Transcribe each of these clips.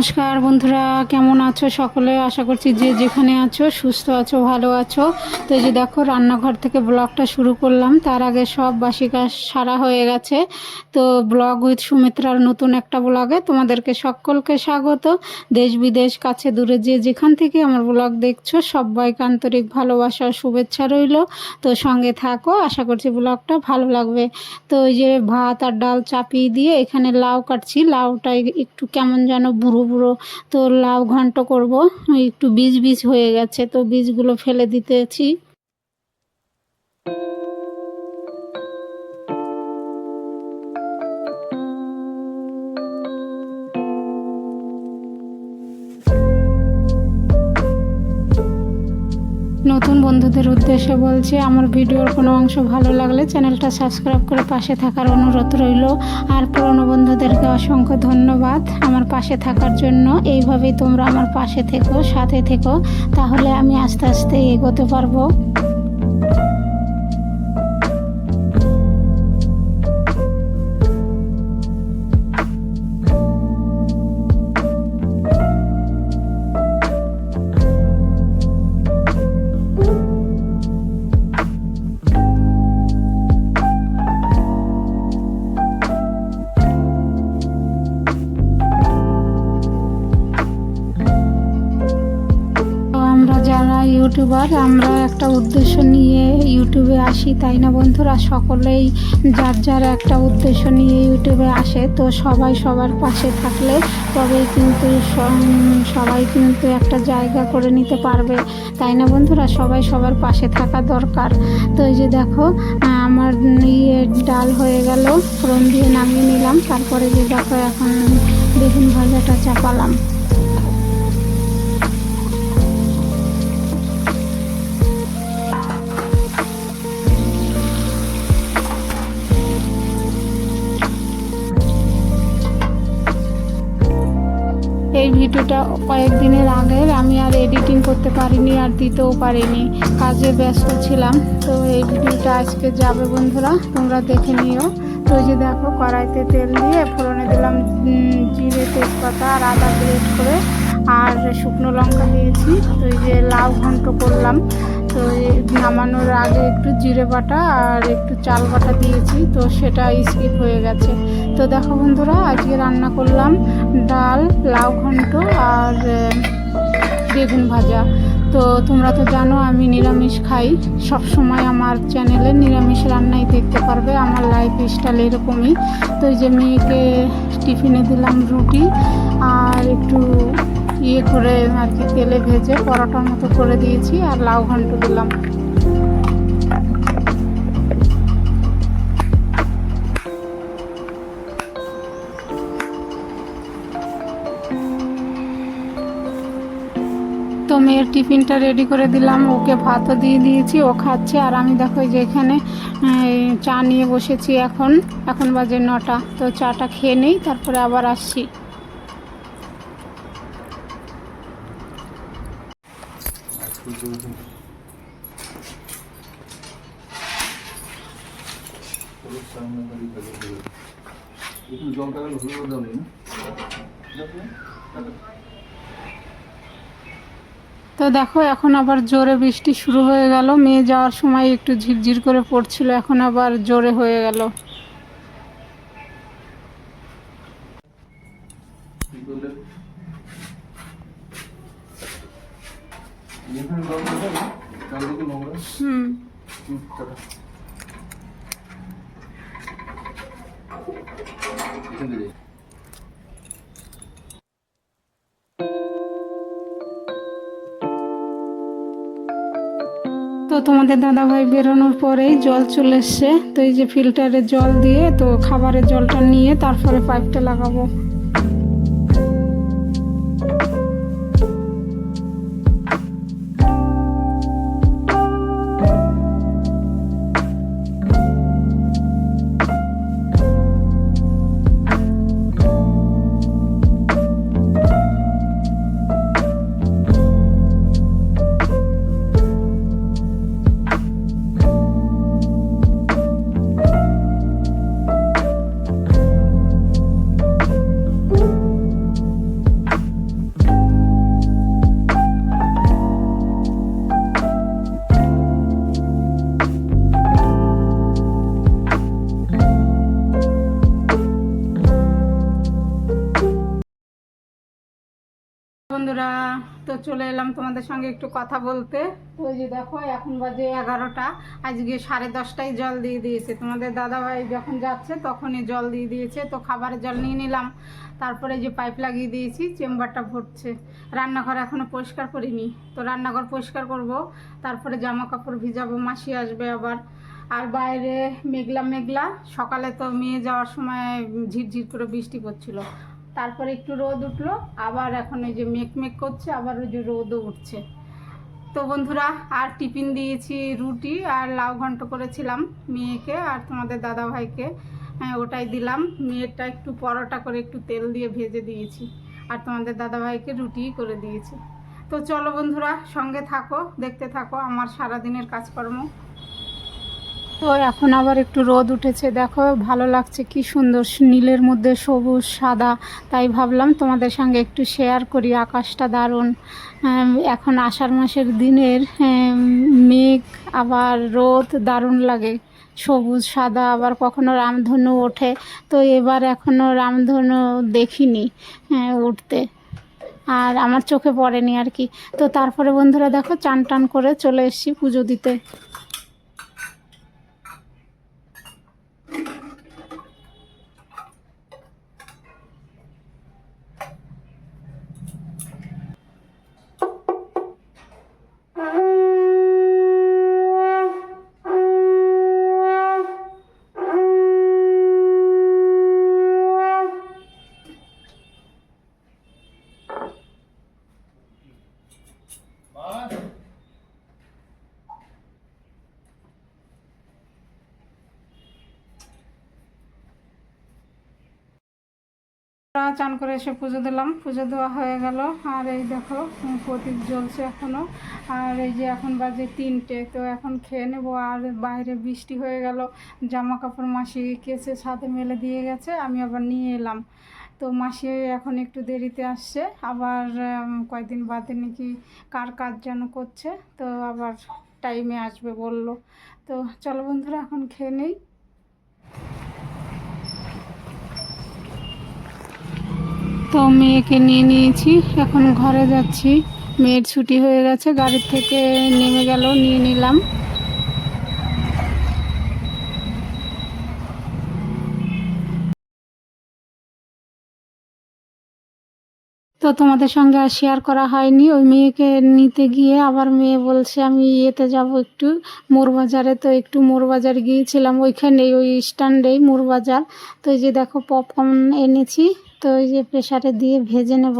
নমস্কার বন্ধুরা, কেমন আছো সকলে? আশা করছি যে যেখানে আছো, সুস্থ আছো, ভালো আছো। তো এই যে দেখো, রান্নাঘর থেকে ব্লগটা শুরু করলাম। তার আগে সব বাসি কাজ সারা হয়ে গেছে। তো ব্লগ উইথ সুমিত্রার নতুন একটা ব্লগে তোমাদেরকে সকলকে স্বাগত। দেশ বিদেশ, কাছে দূরে যে যেখান থেকে আমার ব্লগ দেখছ, সবাইকে আন্তরিক ভালোবাসা শুভেচ্ছা রইল। তো সঙ্গে থাকো, আশা করছি ব্লগটা ভালো লাগবে। তো ওই যে ভাত আর ডাল চাপিয়ে দিয়ে এখানে লাউ কাটছি। লাউটা একটু কেমন যেন বুড়ো বুড়ো তো লাউ ঘন্ট করব। একটু বীজ বীজ হয়ে গেছে তো বীজগুলো ফেলে দিতেছি। বন্ধুদের উদ্দেশ্যে বলছি, আমার ভিডিওর কোনো অংশ ভালো লাগলে চ্যানেলটা সাবস্ক্রাইব করে পাশে থাকার অনুরোধ রইল। আর পুরনো বন্ধুদেরকে অসংখ্য ধন্যবাদ আমার পাশে থাকার জন্য। এইভাবেই তোমরা আমার পাশে থেকো, সাথে থেকো। তাহলে আমি আস্তে আস্তে এগোতে পারব। ইউটিউবার, আমরা একটা উদ্দেশ্য নিয়ে ইউটিউবে আসি, তাই না বন্ধুরা? সকলেই যার যার একটা উদ্দেশ্য নিয়ে ইউটিউবে আসে, তো সবাই সবার পাশে থাকলে তবেই কিন্তু সবাই কিন্তু একটা জায়গা করে নিতে পারবে। তাই না বন্ধুরা? সবাই সবার পাশে থাকা দরকার। তো এই যে দেখো, আমার ইয়ে ডাল হয়ে গেল, ফোড়ন দিয়ে নামিয়ে নিলাম, তারপরে যে দেখো এখন বেগুন ভাজাটা চাপালাম। এই ভিডিওটা কয়েকদিনের আগের। আমি আর এডিটিং করতে পারিনি আর দিতেও পারিনি। কাজে ব্যস্ত ছিলাম। তো এই ভিডিওটা আজকে যাবে বন্ধুরা, তোমরা দেখে নিও। তো যে দেখো, কড়াইতে তেল দিয়ে ফোড়নে দিলাম জিরে, তেজপাতা আর আদা গ্রেট করে। আর শুকনো লঙ্কা দিয়েছি। তো এই যে লাউ ঘন্ট করলাম। তো নামানোর আগে একটু জিরে বাটা আর একটু চাল বাটা দিয়েছি। তো সেটা স্কিপ হয়ে গেছে। তো দেখো বন্ধুরা, আজকে রান্না করলাম ডাল, লাউ ঘন্ট আর বেগুন ভাজা। তো তোমরা তো জানো, আমি নিরামিষ খাই। সব সময় আমার চ্যানেলে নিরামিষ রান্নাই দেখতে পারবে। আমার লাইফ স্টাইল এরকমই। তো যে মেয়েকে টিফিনে দিলাম রুটি আর একটু ইয়ে করে আর কি তেলে ভেজে পরোটার মতো করে দিয়েছি আর লাউ ঘন্ট দিলাম। তো মেয়ের টিফিনটা রেডি করে দিলাম। ওকে ভাতও দিয়ে দিয়েছি, ও খাচ্ছে। আর আমি দেখো যে এখানে চা নিয়ে বসেছি এখন। এখন বাজে নটা, তো চাটা খেয়ে নেই, তারপরে আবার আসছি। একটু জল টাকা হলুদ দাও নেই তো দেখো, এখন আবার জোরে বৃষ্টি শুরু হয়ে গেল মেয়ে যাওয়ার সময় একটু ঝিরঝির করে পড়ছিল, এখন আবার জোরে হয়ে গেল হুম। তোমাদের দাদাভাই বেরোনোর পরেই জল চলে এসছে। তো এই যে ফিল্টারের জল দিয়ে তো খাবারের জলটা নিয়ে তারপরে পাইপটা লাগাবো। বন্ধুরা, তো চলে এলাম তোমাদের সঙ্গে একটু কথা বলতে। তো যে দেখো, এখন বাজে এগারোটা। আজকে সাড়ে দশটায় জল দিয়ে দিয়েছে। তোমাদের দাদাভাই যখন যাচ্ছে, তখনই জল দিয়ে দিয়েছে। তো খাবারের জল নিয়ে নিলাম। তারপরে যে পাইপ লাগিয়ে দিয়েছি, চেম্বারটা ভরছে। রান্নাঘর এখনও পরিষ্কার করিনি। তো রান্নাঘর পরিষ্কার করব। তারপরে জামা কাপড় ভিজাবো, মাসি আসবে আবার। আর বাইরে মেঘলা মেঘলা। সকালে তো মেয়ে যাওয়ার সময় ঝিরঝির করে বৃষ্টি পড়ছিল। তারপরে একটু রোদ উঠল, আবার এখন ওই যে মেঘ করছে, আবার ওই যে রোদও উঠছে। তো বন্ধুরা, আর টিফিন দিয়েছি রুটি আর লাউ ঘন্ট করেছিলাম মেয়েকে আর তোমাদের দাদা ভাইকে হ্যাঁ ওটাই দিলাম। মেয়েরটা একটু পরোটা করে একটু তেল দিয়ে ভেজে দিয়েছি আর তোমাদের দাদা ভাইকে রুটিই করে দিয়েছি। তো চলো বন্ধুরা, সঙ্গে থাকো, দেখতে থাকো আমার সারাদিনের কাজকর্ম। তো এখন আবার একটু রোদ উঠেছে। দেখো ভালো লাগছে কি সুন্দর নীলের মধ্যে সবুজ সাদা। তাই ভাবলাম তোমাদের সঙ্গে একটু শেয়ার করি আকাশটা দারুণ। এখন আষাঢ় মাসের দিনের মেঘ আবার রোদ দারুণ লাগে। সবুজ সাদা আবার কখনো রামধনু ওঠে। তো এবার এখনও রামধনু দেখিনি হ্যাঁ, উঠতে। আর আমার চোখে পড়েনি আর কি। তো তারপরে বন্ধুরা দেখো চান টান করে চলে এসেছি পুজো দিতে। আমরা চান করে এসে পুজো দিলাম। পুজো দেওয়া হয়ে গেল। আর এই দেখো, প্রদীপ জ্বলছে এখনও আর এই যে এখন বাজে তিনটে, তো এখন খেয়ে নেব। আর বাইরে বৃষ্টি হয়ে গেল। জামা কাপড় মাসি কেসে ছাদে মেলে দিয়ে গেছে। আমি আবার নিয়ে এলাম। তো মাসি এখন একটু দেরিতে আসছে। আবার কয়েকদিন বাদে নাকি কার কাজ যেন করছে। তো আবার টাইমে আসবে বলল। তো চলো বন্ধুরা, এখন খেয়ে নেই। তো মেয়েকে নিয়ে নিয়েছি, এখন ঘরে যাচ্ছি। মেয়ের ছুটি হয়ে গেছে, গাড়ির থেকে নেমে গেল, নিয়ে নিলাম। তো তোমাদের সঙ্গে আর শেয়ার করা হয়নি। ওই মেয়েকে নিতে গিয়ে আবার মেয়ে বলছে, আমি ইয়েতে যাব একটু, মোরবাজারে। তো একটু মোরবাজার গিয়েছিলাম, ওইখানেই, ওই স্ট্যান্ডেই মোরবাজার। তো এই যে দেখো পপকর্ন এনেছি। তো এই যে প্রেসারে দিয়ে ভেজে নেব।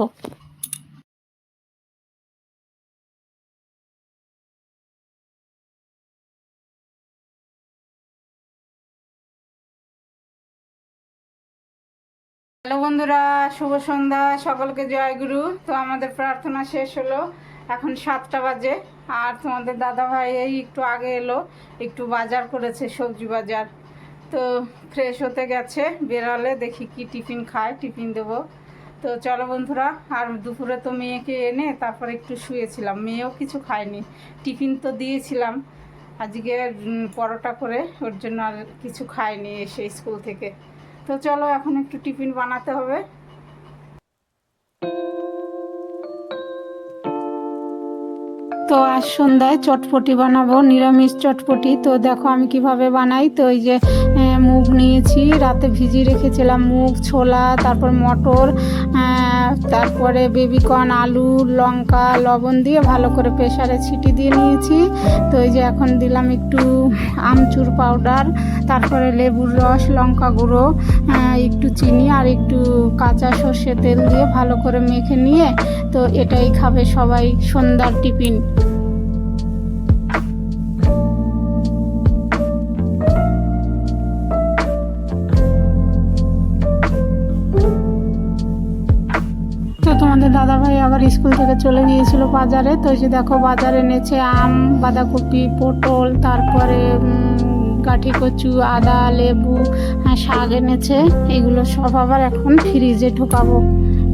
হ্যালো বন্ধুরা, শুভ সন্ধ্যা, সকলকে জয়গুরু তো আমাদের প্রার্থনা শেষ হলো, এখন সাতটা বাজে। আর তোমাদের দাদা ভাই এই একটু আগে এলো, একটু বাজার করেছে, সবজি বাজার। তো ফ্রেশ হতে গেছে বেরালে দেখি কি টিফিন খায়, টিফিন দেবো। তো চলো বন্ধুরা, আর দুপুরে তো মেয়েকে এনে তারপর একটু শুয়েছিলাম, মেয়েও কিছু খায়নি। টিফিন তো দিয়েছিলাম, আজকে পরোটা করে, ওর জন্য আর কিছু খায়নি এসে স্কুল থেকে। তো চলো এখন একটু টিফিন বানাতে হবে। তো আজ সন্ধ্যায় চটপটি বানাবো, নিরামিষ চটপটি। তো দেখো আমি কীভাবে বানাই, তো এই যে মুগ নিয়েছি, রাতে ভিজিয়ে রেখেছিলাম মুগ ছোলা, তারপর মটর তারপরে বেবিকর্ন, আলু, লঙ্কা, লবণ দিয়ে ভালো করে প্রেসারে ছিটি দিয়ে নিয়েছি। তো এই যে এখন দিলাম একটু আমচুর পাউডার, তারপরে লেবুর রস, লঙ্কা গুঁড়ো একটু চিনি আর একটু কাঁচা সর্ষে তেল দিয়ে ভালো করে মেখে নিয়ে তো এটাই খাবে সবাই সন্ধ্যার টিফিন। স্কুল থেকে চলে গিয়েছিল বাজারে। তো যে দেখো বাজারে এনেছে আম বাঁধাকপি পটল তারপরে কাঠি কচু আদা লেবু হ্যাঁ, শাক এনেছে। এগুলো সব আবার এখন ফ্রিজে ঢোকাবো।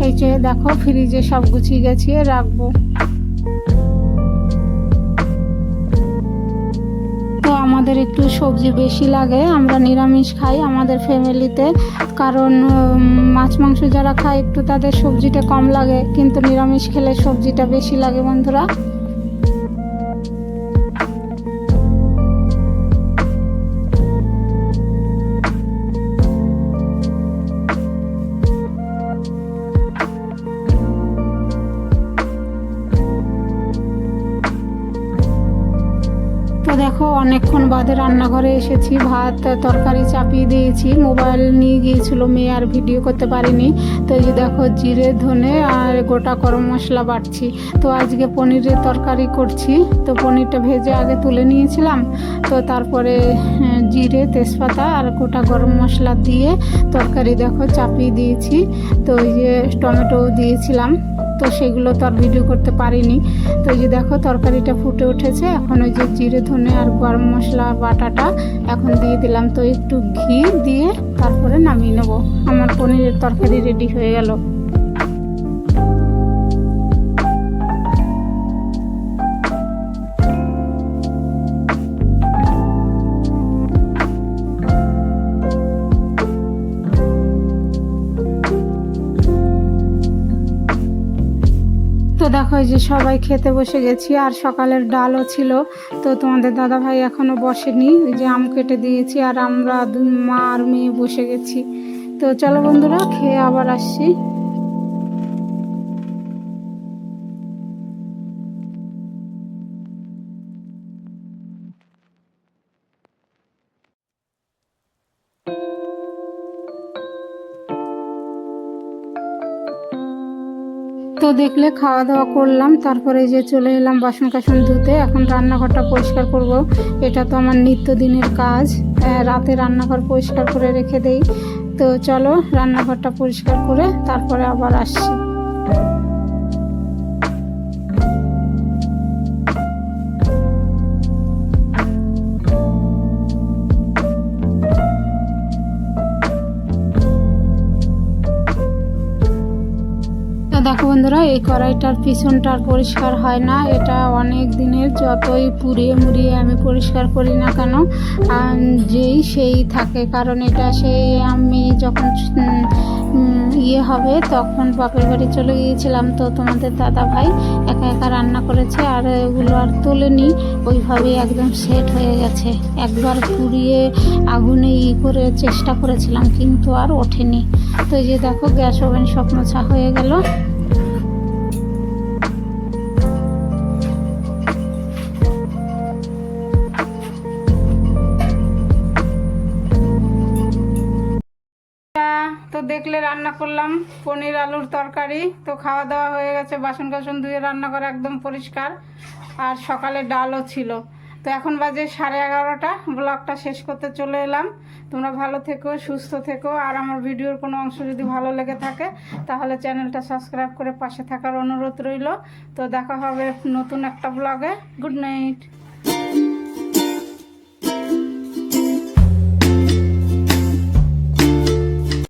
এই যে দেখো ফ্রিজে সব গুছিয়ে গেছিয়ে রাখব। আমাদের একটু সবজি বেশি লাগে, আমরা নিরামিষ খাই আমাদের ফ্যামিলিতে কারণ মাছ মাংস যারা খায় একটু তাদের সবজিটা কম লাগে, কিন্তু নিরামিষ খেলে সবজিটা বেশি লাগে বন্ধুরা। অনেকক্ষণ বাদে রান্নাঘরে এসেছি, ভাত, তরকারি চাপিয়ে দিয়েছি, মোবাইল নিয়ে গিয়েছিল মেয়ে আর ভিডিও করতে পারিনি। তো এই যে দেখো জিরে, ধনে আর গোটা গরম মশলা বাটছি। তো আজকে পনিরের তরকারি করছি। তো পনিরটা ভেজে আগে তুলে নিয়েছিলাম। তো তারপরে জিরে তেজপাতা আর গোটা গরম মশলা দিয়ে তরকারি দেখো চাপিয়ে দিয়েছি। তো ওই যে টমেটো দিয়েছিলাম, তো সেগুলো তো আর ভিডিও করতে পারিনি। তো এই যে দেখো তরকারিটা ফুটে উঠেছে, এখন ওই যে জিরে, ধনে আর গরম মশলা, বাটাটা এখন দিয়ে দিলাম। তো একটু ঘি দিয়ে তারপরে নামিয়ে নেব। আমার পনিরের তরকারি রেডি হয়ে গেল। তো দেখো যে সবাই খেতে বসে গেছি, আর সকালের ডালও ছিল। তো তোমাদের দাদা ভাই এখনও বসেনি যে আম কেটে দিয়েছি, আর আমরা মা আর মেয়ে বসে গেছি। তো চলো বন্ধুরা, খেয়ে আবার আসছি। তো দেখলে খাওয়া দাওয়া করলাম তারপরে যে চলে এলাম বাসন কাসন ধুতে। এখন রান্নাঘরটা পরিষ্কার করব। এটা তো আমার নিত্যদিনের কাজ। আহ, রাতে রান্নাঘর পরিষ্কার করে রেখে দেই। তো চলো রান্নাঘরটা পরিষ্কার করে তারপরে আবার আসছি। বন্ধুরা, এই কড়াইটার পিছনটা আর পরিষ্কার হয় না। এটা অনেক দিনের, যতই পুড়িয়ে মুড়িয়ে আমি পরিষ্কার করি না কেন যেই সেই থাকে। কারণ এটা সেই আমি যখন ইয়ে হবে, তখন বাপের বাড়ি চলে গিয়েছিলাম। তো তোমাদের দাদা ভাই একা একা রান্না করেছে, আর এগুলো আর তোলেনি। ওইভাবেই একদম সেট হয়ে গেছে। একবার পুড়িয়ে আগুনে ই করে চেষ্টা করেছিলাম, কিন্তু আর ওঠেনি। তো এই যে দেখো, গ্যাস ওভেন সব মোছা হয়ে গেল। আলুর তরকারি, তো খাওয়া দাওয়া হয়ে গেছে, বাসন কাসন ধুয়ে রান্না করা একদম পরিষ্কার। আর সকালে ডালও ছিল। তো এখন বাজে সাড়ে এগারোটা, ব্লগটা শেষ করতে চলে এলাম। তোমরা ভালো থেকো, সুস্থ থেকো। আর আমার ভিডিওর কোনো অংশ যদি ভালো লেগে থাকে, তাহলে চ্যানেলটা সাবস্ক্রাইব করে পাশে থাকার অনুরোধ রইল। তো দেখা হবে নতুন একটা ব্লগে। Good night.